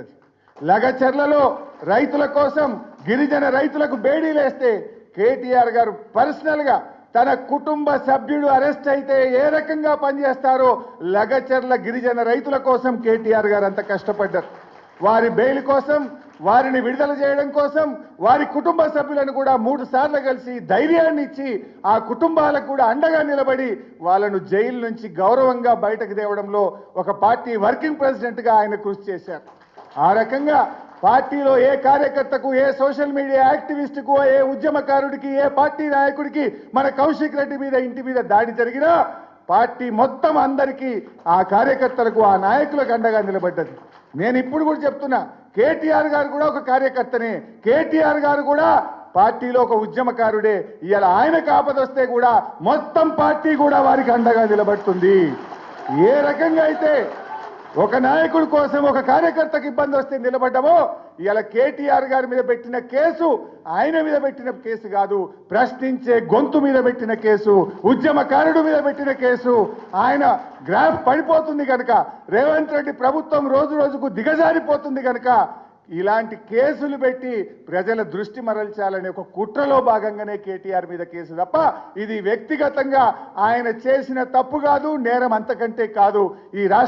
జరుగుతుంది లగచర్లలో రైతుల కోసం గిరిజన రైతులకు బేడీలేస్తే కేటీఆర్ గారు పర్సనల్గా తన కుటుంబ సభ్యుడు అరెస్ట్ అయితే ఏ రకంగా పనిచేస్తారో లగచర్ల గిరిజన రైతుల కోసం కేటీఆర్ గారు అంత కష్టపడ్డారు. వారి బెయిల్ కోసం వారిని విడుదల చేయడం కోసం వారి కుటుంబ సభ్యులను కూడా మూడు సార్లు కలిసి ధైర్యాన్ని ఇచ్చి ఆ కుటుంబాలకు కూడా అండగా నిలబడి వాళ్ళను జైలు నుంచి గౌరవంగా బయటకు తేవడంలో ఒక పార్టీ వర్కింగ్ ప్రెసిడెంట్గా ఆయన కృషి చేశారు. ఆ రకంగా పార్టీలో ఏ కార్యకర్తకు ఏ సోషల్ మీడియా యాక్టివిస్టుకు ఏ ఉద్యమకారుడికి ఏ పార్టీ నాయకుడికి మన కౌశిక్ రెడ్డి మీద ఇంటి మీద దాడి జరిగినా పార్టీ మొత్తం అందరికీ ఆ కార్యకర్తలకు ఆ నాయకులకు అండగా నిలబడ్డది. నేను ఇప్పుడు కూడా చెప్తున్నా కేటీఆర్ గారు కూడా ఒక కార్యకర్తనే. కేటీఆర్ గారు కూడా పార్టీలో ఒక ఉద్యమకారుడే. ఇవాళ ఆయన కాపదొస్తే కూడా మొత్తం పార్టీ కూడా వారికి అండగా నిలబడుతుంది. ఏ రకంగా అయితే ఒక నాయకుడి కోసం ఒక కార్యకర్తకు ఇబ్బంది వస్తే నిలబడ్డామో ఇలా కేటీఆర్ గారి మీద పెట్టిన కేసు ఆయన మీద పెట్టిన కేసు కాదు ప్రశ్నించే గొంతు మీద పెట్టిన కేసు ఉద్యమకారుడు మీద పెట్టిన కేసు ఆయన గ్రాఫ్ పడిపోతుంది కనుక రేవంత్ రెడ్డి ప్రభుత్వం రోజు రోజుకు దిగజారిపోతుంది కనుక ఇలాంటి కేసులు పెట్టి ప్రజల దృష్టి మరల్చాలనే ఒక కుట్రలో భాగంగానే కేటీఆర్ మీద కేసు తప్ప ఇది వ్యక్తిగతంగా ఆయన చేసిన తప్పు కాదు నేరం అంతకంటే కాదు. ఈ రాష్ట్ర